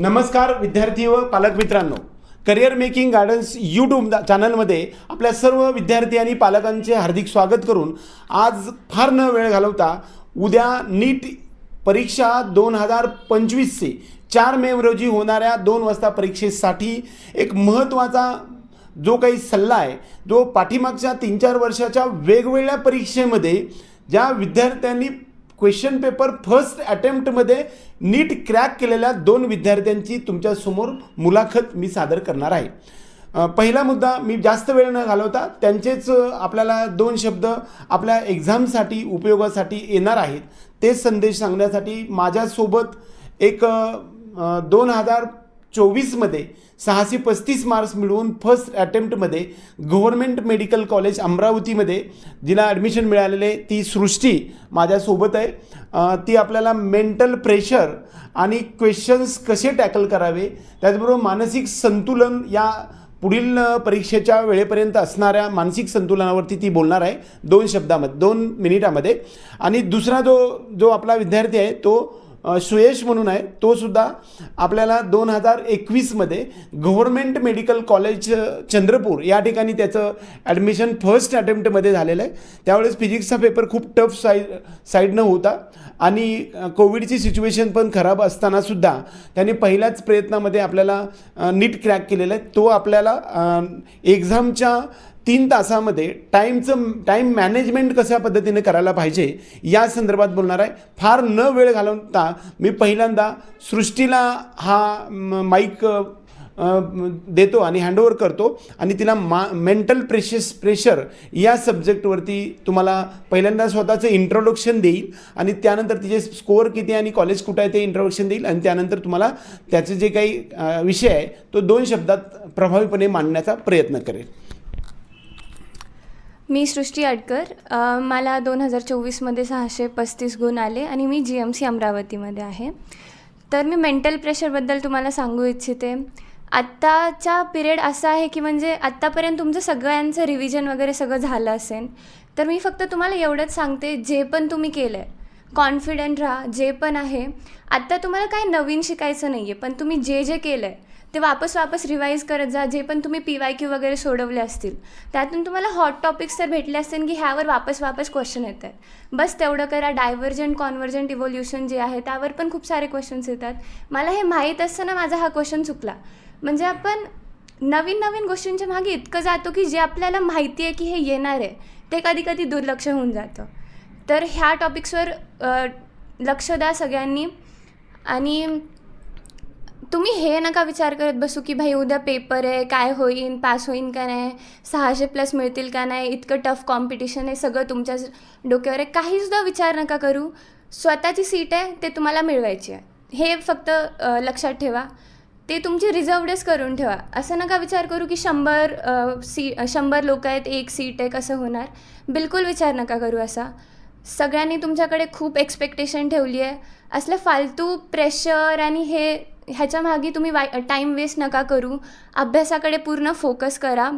नमस्कार विद्यार्थी व पालक मित्रांनो. करिअर मेकिंग गार्डन्स यूट्यूब चॅनलमध्ये आपल्या सर्व विद्यार्थी आणि पालकांचे हार्दिक स्वागत करून आज फार न वेळ घालवता उद्या नीट परीक्षा दोन हजार पंचवीसचे चार मे रोजी होणाऱ्या दोन वाजता परीक्षेसाठी एक महत्त्वाचा जो काही सल्ला आहे जो पाठीमागच्या तीन चार वर्षाच्या वेगवेगळ्या परीक्षेमध्ये ज्या विद्यार्थ्यांनी क्वेश्चन पेपर फर्स्ट अटेम्प्टमध्ये नीट क्रॅक केलेल्या दोन विद्यार्थ्यांची तुमच्यासमोर मुलाखत मी सादर करणार आहे. पहिला मुद्दा मी जास्त वेळ न घालवता त्यांचेच आपल्याला दोन शब्द आपल्या एक्झामसाठी उपयोगासाठी येणार आहेत. तेच संदेश सांगण्यासाठी माझ्यासोबत एक दोन हजार चोवीसमध्ये सहाशे पस्तीस मार्क्स मिळवून फर्स्ट अटेम्प्टमध्ये गव्हर्मेंट मेडिकल कॉलेज अमरावतीमध्ये जिला ॲडमिशन मिळालेले. ती सृष्टी माझ्यासोबत आहे. ती आपल्याला मेंटल प्रेशर आणि क्वेश्चन्स कसे टॅकल करावे त्याचबरोबर मानसिक संतुलन या पुढील परीक्षेच्या वेळेपर्यंत असणाऱ्या मानसिक संतुलनावरती ती बोलणार आहे. दोन शब्दामध्ये दोन मिनिटामध्ये. आणि दुसरा जो जो आपला विद्यार्थी आहे तो सुयश म्हणून आहे तो सुद्धा आपल्याला दोन हजार एकवीसमध्ये गव्हर्मेंट मेडिकल कॉलेज चंद्रपूर या ठिकाणी त्याचं ॲडमिशन फर्स्ट अटेम्प्टमध्ये झालेलं आहे. त्यावेळेस फिजिक्सचा पेपर खूप टफ साईड साईडनं होता आणि कोविडची सिच्युएशन पण खराब असतानासुद्धा त्यांनी पहिल्याच प्रयत्नामध्ये आपल्याला नीट क्रॅक केलेला आहे. तो आपल्याला एक्झामच्या तीन तासामध्ये टाईमचं टाईम मॅनेजमेंट कशा पद्धतीने करायला पाहिजे या संदर्भात बोलणार आहे. फार न वेळ घालवता मी पहिल्यांदा सृष्टीला हा माईक देतो आणि हँडओव्हर करतो आणि तिला मा मेंटल प्रेशस प्रेशर या सब्जेक्टवरती तुम्हाला पहिल्यांदा स्वतःचं इंट्रोडक्शन देईल आणि त्यानंतर तिचे स्कोअर किती आणि कॉलेज कुठं आहे ते इंट्रोडक्शन देईल आणि त्यानंतर तुम्हाला त्याचे जे काही विषय आहे तो दोन शब्दात प्रभावीपणे मांडण्याचा प्रयत्न करेल. मी सृष्टी अडकर मला दोन हजार चोवीसमध्ये सहाशे पस्तीस गुण आले आणि मी जी एम सी अमरावतीमध्ये आहे. तर मी मेंटल प्रेशरबद्दल तुम्हाला सांगू इच्छिते. आत्ताचा पिरियड असा आहे की म्हणजे आत्तापर्यंत तुमचं सगळ्यांचं रिव्हिजन वगैरे सगळं झालं असेल तर मी फक्त तुम्हाला एवढंच सांगते जे पण तुम्ही केलं आहे कॉन्फिडंट राहा जे पण आहे. आत्ता तुम्हाला काही नवीन शिकायचं नाही आहे पण तुम्ही जे जे केलं आहे ते वापस वापस रिवाईज करत जा जे पण तुम्ही पी वाय क्यू वगैरे सोडवले असतील. त्यातून तुम्हाला हॉट टॉपिक्स तर भेटले असतील की ह्यावर वापस वापस क्वेश्चन येत आहेत बस तेवढं करा डायव्हर्जंट कॉन्व्हर्जंट इव्होल्युशन जे आहे त्यावर पण खूप सारे क्वेश्चन्स येतात. मला हे माहीत असताना माझा हा क्वेश्चन चुकला. म्हणजे आपण नवीन नवीन गोष्टींच्या मागे इतकं जातो की जे आपल्याला माहिती आहे की हे येणार आहे ते कधी कधी दुर्लक्ष होऊन जातं. तर ह्या टॉपिक्सवर लक्ष द्या सगळ्यांनी. आणि तुम्ही हे नका विचार करत बसू की भाई उद्या पेपर आहे काय होईन पास होईन का नाही सहाशे प्लस मिळतील का नाही इतकं टफ कॉम्पिटिशन आहे सगळं तुमच्याच डोक्यावर आहे. काहीसुद्धा विचार नका करू. स्वतःची सीट आहे ते तुम्हाला मिळवायची आहे. हे फक्त लक्षात ठेवा. ते तुमची रिझर्वडच करून ठेवा. असं नका विचार करू की शंभर सी शंभर लोक आहेत एक सीट आहे कसं होणार. बिलकुल विचार नका करू असा. सगळ्यांनी तुमच्याकडे खूप एक्सपेक्टेशन ठेवली आहे असलं फालतू प्रेशर आणि हे ह्याच्या मागे तुम्ही वाय टाईम वेस्ट नका करू. अभ्यासाकडे पूर्ण फोकस करा.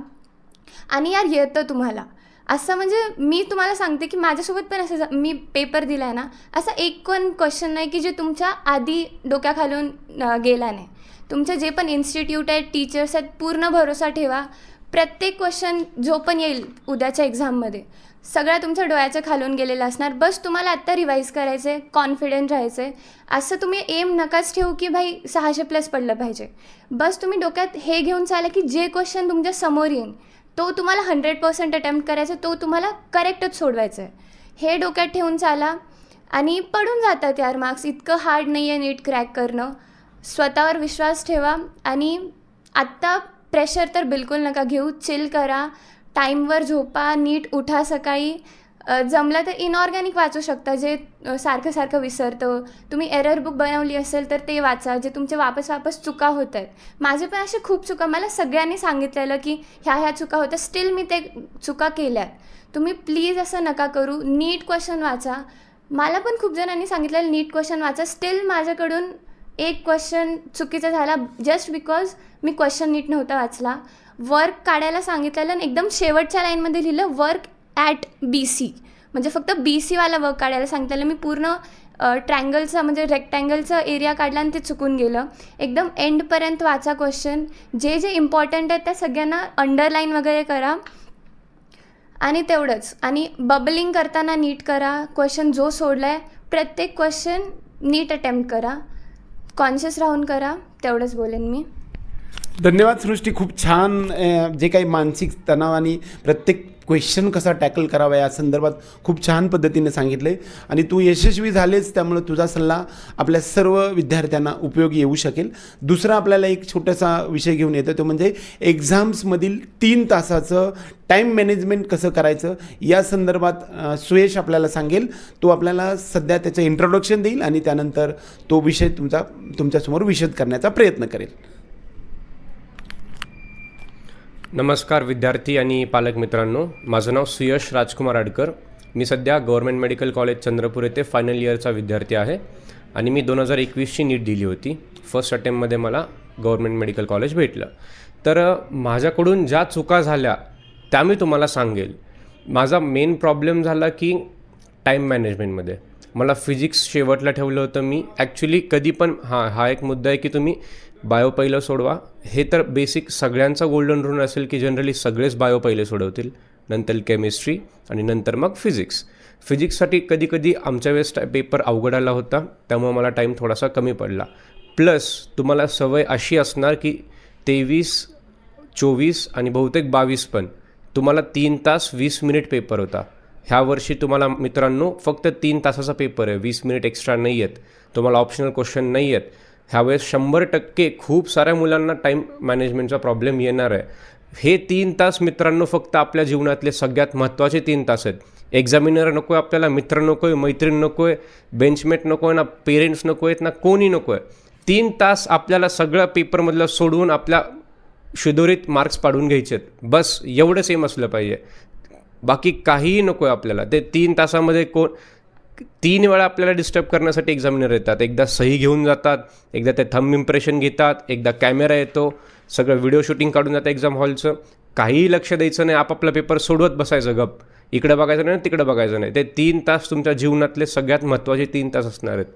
आणि यार येतं तुम्हाला. असं म्हणजे मी तुम्हाला सांगते की माझ्यासोबत पण असं मी पेपर दिला आहे ना असा एक पण क्वेश्चन नाही की जे तुमच्या आधी डोक्याखालून गेला नाही. तुमचे जे पण इन्स्टिट्यूट आहेत टीचर्स आहेत पूर्ण भरोसा ठेवा. प्रत्येक क्वेश्चन जो पण येईल उद्याच्या एक्झाममध्ये सगळ्या तुमच्या डोळ्याच्या खालून गेलेला असणार. बस तुम्हाला आत्ता रिवाईज करायचं आहे कॉन्फिडंट राहायचं आहे असं तुम्ही एम नकाच ठेवू की भाई सहाशे प्लस पडलं पाहिजे. बस तुम्ही डोक्यात हे घेऊन चाला की जे क्वेश्चन तुमच्यासमोर येईल तो तुम्हाला हंड्रेड पर्सेंट अटेम्प्ट करायचा तो तुम्हाला करेक्टच सोडवायचा आहे हे डोक्यात ठेवून चाला आणि पडून जातात यार मार्क्स इतकं हार्ड नाही आहे नीट क्रॅक करणं. स्वतःवर विश्वास ठेवा आणि आत्ता प्रेशर तर बिलकुल नका घेऊ. चिल करा. टाईमवर झोपा नीट उठा सकाळी. जमलं तर इनऑर्गॅनिक वाचू शकता जे सारखं सारखं विसरतं. तुम्ही एरर बुक बनवली असेल तर ते वाचा जे तुमचे वापस वापस चुका होत आहेत माझे पण असे खूप चुका मला सगळ्यांनी सांगितलेलं की ह्या ह्या चुका होत्या स्टील मी ते चुका केल्यात. तुम्ही प्लीज असं नका करू नीट क्वेश्चन वाचा. मला पण खूप जणांनी सांगितलेलं नीट क्वेश्चन वाचा. स्टील माझ्याकडून एक क्वेश्चन चुकीचा झाला जस्ट बिकॉज मी क्वेश्चन नीट नव्हता वाचला. वर्क काढायला सांगितलेलं आणि एकदम शेवटच्या लाईनमध्ये लिहिलं वर्क ॲट बी सी म्हणजे फक्त बी सीवाला वर्क काढायला सांगितलेलं. मी पूर्ण ट्रँगलचा म्हणजे रेक्टँगलचा एरिया काढला आणि ते चुकून गेलं. एकदम एंडपर्यंत वाचा क्वेश्चन जे जे इम्पॉर्टंट आहेत त्या सगळ्यांना अंडरलाईन वगैरे करा. आणि तेवढंच. आणि बबलिंग करताना नीट करा. क्वेश्चन जो सोडला आहे प्रत्येक क्वेश्चन नीट अटेम्प्ट करा. कॉन्शियस राहून करा. तेवढंच बोलेन मी. धन्यवाद सृष्टी खूप छान जे काही मानसिक तणाव आणि प्रत्येक क्वेश्चन कसा टॅकल करावा या संदर्भात खूप छान पद्धतीने सांगितले. आणि तू यशस्वी झालेच त्यामुळे तुझा सल्ला आपल्या सर्व विद्यार्थ्यांना उपयोगी येऊ शकेल. दुसरा आपल्याला एक छोटासा विषय घेऊन येतो तो म्हणजे एक्झाम्समधील तीन तासाचं टाईम मॅनेजमेंट कसं करायचं या संदर्भात सुयश आपल्याला सांगेल. तो आपल्याला सध्या त्याचं इंट्रोडक्शन देईल आणि त्यानंतर तो विषय तुमचा तुमच्यासमोर विशद करण्याचा प्रयत्न करेल. नमस्कार विद्यार्थी आणि पालक मित्रांनो माझं नाव सुयश राजकुमार आडकर मी सध्या गव्हर्मेंट मेडिकल कॉलेज चंद्रपूर येथे फायनल इयरचा विद्यार्थी आहे आणि मी दोन हजार एकवीसची नीट दिली होती. फर्स्ट अटेम्पमध्ये मला गव्हर्मेंट मेडिकल कॉलेज भेटलं. तर माझ्याकडून ज्या चुका झाल्या त्या मी तुम्हाला सांगेल. माझा मेन प्रॉब्लेम झाला की टाईम मॅनेजमेंटमध्ये मला फिजिक्स शेवटला ठेवलं होतं मी. ॲक्च्युली कधी पण हां हा एक मुद्दा आहे की तुम्ही बायो पहिलं सोडवा. हे तर बेसिक सगळ्यांचा गोल्डन रूल असेल की जनरली सगळेच बायो पहिले सोडवतील. नंतर केमिस्ट्री आणि नंतर मग फिजिक्स फिजिक्ससाठी कधी कधी आमच्या वेळेस पेपर अवघड आला होता त्यामुळे मला टाईम थोडासा कमी पडला. प्लस तुम्हाला सवय अशी असणार की तेवीस चोवीस आणि बहुतेक बावीस पण. तुम्हाला तीन तास वीस मिनिट पेपर होता. ह्या वर्षी तुम्हाला मित्रांनो फक्त तीन तासाचा पेपर आहे. वीस मिनिट एक्स्ट्रा नाही आहेत. तुम्हाला ऑप्शनल क्वेश्चन नाही आहेत. ह्यावेळेस शंभर टक्के खूप साऱ्या मुलांना टाईम मॅनेजमेंटचा प्रॉब्लेम येणार आहे. हे तीन तास मित्रांनो फक्त आपल्या जीवनातले सगळ्यात महत्त्वाचे तीन तास आहेत. एक्झामिनर नको आहे आपल्याला मित्र नको आहे मैत्रीण नको आहे बेंचमेट नको आहे ना पेरेंट्स नको आहेत ना कोणी नको आहे तीन तास आपल्याला सगळं पेपरमधलं सोडवून आपल्या शिदोरीत मार्क्स पाडून घ्यायचे आहेत. बस एवढं सेम असलं पाहिजे. बाकी काहीही नको आहे आपल्याला. ते तीन तासामध्ये कोण तीन वेळा आपल्याला डिस्टर्ब करण्यासाठी एक्झामिनर येतात. एकदा सही घेऊन जातात एकदा ते थंब इम्प्रेशन घेतात एकदा कॅमेरा येतो सगळं व्हिडिओ शूटिंग काढून जातं एक्झाम हॉलचं काहीही लक्ष द्यायचं नाही आपापला पेपर सोडवत बसायचं गप. इकडं बघायचं नाही तिकडं बघायचं नाही. ते तीन तास तुमच्या जीवनातले सगळ्यात महत्त्वाचे तीन तास असणार आहेत.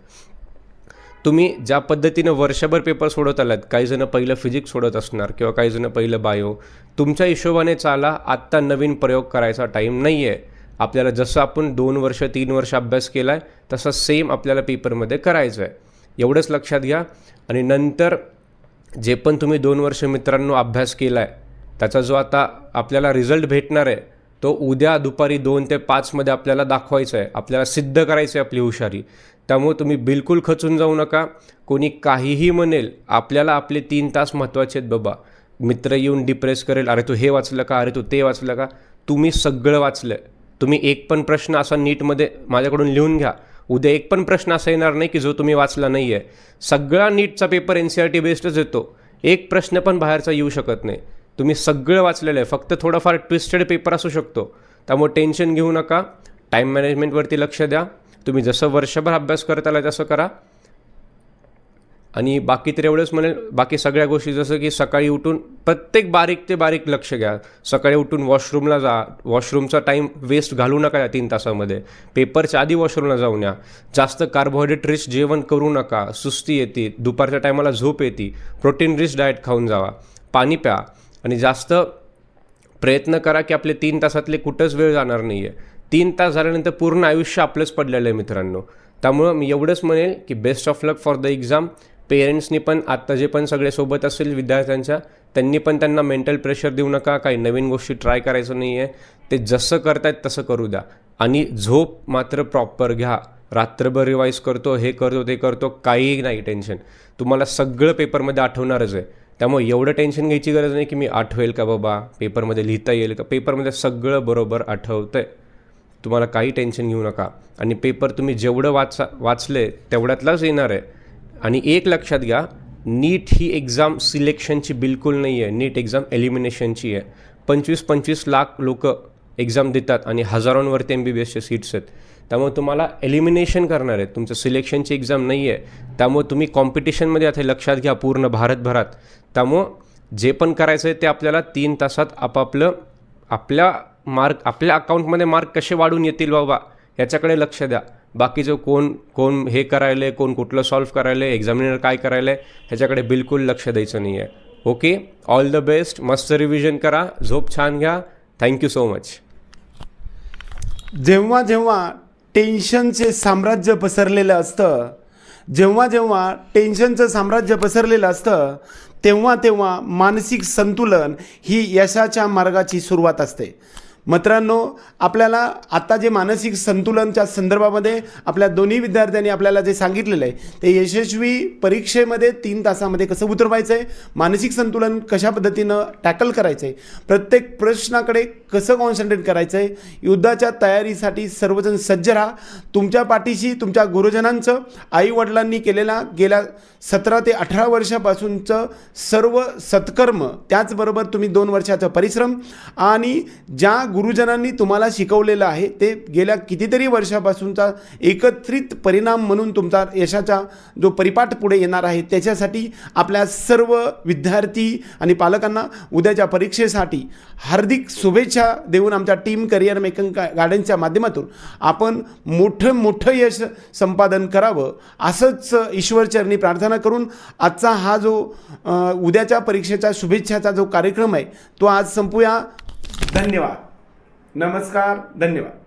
तुम्ही ज्या पद्धतीनं वर्षभर पेपर सोडत आलात काही जणं पहिलं फिजिक्स सोडत असणार किंवा काही जणं पहिलं बायो तुमच्या हिशोबाने चाला आत्ता नवीन प्रयोग करायचा टाईम नाही आहे आपल्याला जसं आपण दोन वर्ष तीन वर्ष अभ्यास केला आहे तसा सेम आपल्याला पेपरमध्ये करायचं आहे एवढंच लक्षात घ्या. आणि नंतर जे पण तुम्ही दोन वर्ष मित्रांनो अभ्यास केला आहे त्याचा जो आता आपल्याला रिझल्ट भेटणार आहे तो उद्या दुपारी दोन ते पाचमध्ये आपल्याला दाखवायचा आहे आपल्याला सिद्ध करायचं आहे आपली हुशारी. त्यामुळे तुम्ही बिलकुल खचून जाऊ नका. कोणी काहीही म्हणेल आपल्याला आपले तीन तास महत्त्वाचे आहेत बाबा. मित्र येऊन डिप्रेस करेल अरे तू हे वाचलं का? अरे तू ते वाचलं का? तुम्ही सगळं वाचलं तुम्ही एक पण प्रश्न असा नीटमध्ये माझ्याकडून लिहून घ्या. उद्या एक पण प्रश्न असा येणार नाही की जो तुम्ही वाचला नाही आहे सगळा नीटचा paper N C R T बेस्डच येतो. एक प्रश्न पण बाहेरचा येऊ शकत नाही. तुम्ही सगळं वाचलेलं आहे. फक्त थोडंफार ट्विस्टेड पेपर असू शकतो. त्यामुळे टेन्शन घेऊ नका. टाईम मॅनेजमेंटवरती लक्ष द्या. तुम्ही जसं वर्षभर अभ्यास करत आला तसं करा. आणि बाकी तर एवढंच म्हणेल बाकी सगळ्या गोष्टी जसं की सकाळी उठून प्रत्येक बारीक ते बारीक लक्ष घ्या. सकाळी उठून वॉशरूमला जा. वॉशरूमचा टाईम वेस्ट घालू नका या तीन तासामध्ये. पेपरच्या आधी वॉशरूमला जाऊन या. जास्त कार्बोहायड्रेट रिच जेवण करू नका. सुस्ती येते. दुपारच्या टायमाला झोप येते. प्रोटीन रिच डाएट खाऊन जावा. पाणी प्या. आणि जास्त प्रयत्न करा की आपले तीन तासातले कुठंच वेळ जाणार नाही आहे तीन तास झाल्यानंतर पूर्ण आयुष्य आपलंच पडलेलं आहे मित्रांनो. त्यामुळं मी एवढंच म्हणेल की best of luck for the exam पेरेंट्सनी पण आत्ता जे पण सगळे सोबत असेल विद्यार्थ्यांच्या त्यांनी पण त्यांना मेंटल प्रेशर देऊ नका काही नवीन गोष्टी ट्राय करायचं नाही आहे ते जसं करतायत तसं करू द्या. आणि झोप मात्र प्रॉपर घ्या. रात्रभर रिवाईज करतो हे करतो ते करतो काहीही नाही टेन्शन तुम्हाला सगळं पेपरमध्ये आठवणारच आहे. त्यामुळे एवढं टेन्शन घ्यायची गरज नाही की मी आठवेल का बाबा पेपरमध्ये लिहिता येईल का? पेपरमध्ये सगळं बरोबर आठवतं आहे तुम्हाला काही टेन्शन घेऊ नका. आणि पेपर तुम्ही जेवढं वाचा वाचले तेवढ्यातलाच येणार आहे. आणि एक लक्षात घ्या नीट ही एक्झाम सिलेक्शनची बिलकुल नाही आहे नीट एक्झाम एलिमिनेशनची आहे. पंचवीस पंचवीस लाख लोक एक्झाम देतात आणि हजारोंवरती एम बी बी एसचे सीट्स आहेत. त्यामुळे तुम्हाला एलिमिनेशन करणार आहेत. तुमचं सिलेक्शनची एक्झाम नाही आहे त्यामुळे तुम्ही कॉम्पिटिशनमध्ये आता हे लक्षात घ्या पूर्ण भारतभरात. त्यामुळं जे पण करायचं आहे ते आपल्याला तीन तासात आपापलं आपल्या मार्क आपल्या अकाउंटमध्ये मार्क कसे वाढून येतील बाबा याच्याकडे लक्ष द्या. बाकीचं कोण कोण हे करायले कोण कुठलं सॉल्व्ह करायले एक्झामिनर काय करायले ह्याच्याकडे बिलकुल लक्ष द्यायचं नाही आहे ओके ऑल द बेस्ट मस्त रिव्हिजन करा. झोप छान घ्या. थँक्यू सो मच जेव्हा जेव्हा टेन्शनचे साम्राज्य पसरलेलं असतं जेव्हा जेव्हा टेन्शनचं साम्राज्य पसरलेलं असतं तेव्हा तेव्हा मानसिक संतुलन ही यशाच्या मार्गाची सुरुवात असते. मित्रांनो आपल्याला आता जे मानसिक संतुलनच्या संदर्भामध्ये आपल्या दोन्ही विद्यार्थ्यांनी आपल्याला जे सांगितलेलं आहे ते यशस्वी परीक्षेमध्ये तीन तासामध्ये कसं उतरवायचं आहे मानसिक संतुलन कशा पद्धतीनं टॅकल करायचं आहे प्रत्येक प्रश्नाकडे कसं कॉन्सन्ट्रेट करायचं आहे युद्धाच्या तयारीसाठी सर्वजण सज्ज राहा. तुमच्या पाठीशी तुमच्या गुरुजनांचं आईवडिलांनी केलेला गेल्या सतरा ते अठरा वर्षापासूनचं सर्व सत्कर्म त्याचबरोबर तुम्ही दोन वर्षाचा परिश्रम आणि ज्या गुरुजनांनी तुम्हाला शिकवलेलं आहे. ते गेल्या कितीतरी वर्षापासूनचा एकत्रित परिणाम म्हणून तुमचा यशाचा जो परिपाठ पुढे येणार आहे त्याच्यासाठी आपल्या सर्व विद्यार्थी आणि पालकांना उद्याच्या परीक्षेसाठी हार्दिक शुभेच्छा देऊन आमच्या टीम करिअर मेकिंग गार्डनच्या माध्यमातून आपण मोठं मोठं यश संपादन करावं असंच ईश्वरचरणी प्रार्थना करून आजचा हा जो उद्याच्या परीक्षेचा शुभेच्छाचा जो कार्यक्रम आहे तो आज संपूया. धन्यवाद. नमस्कार धन्यवाद.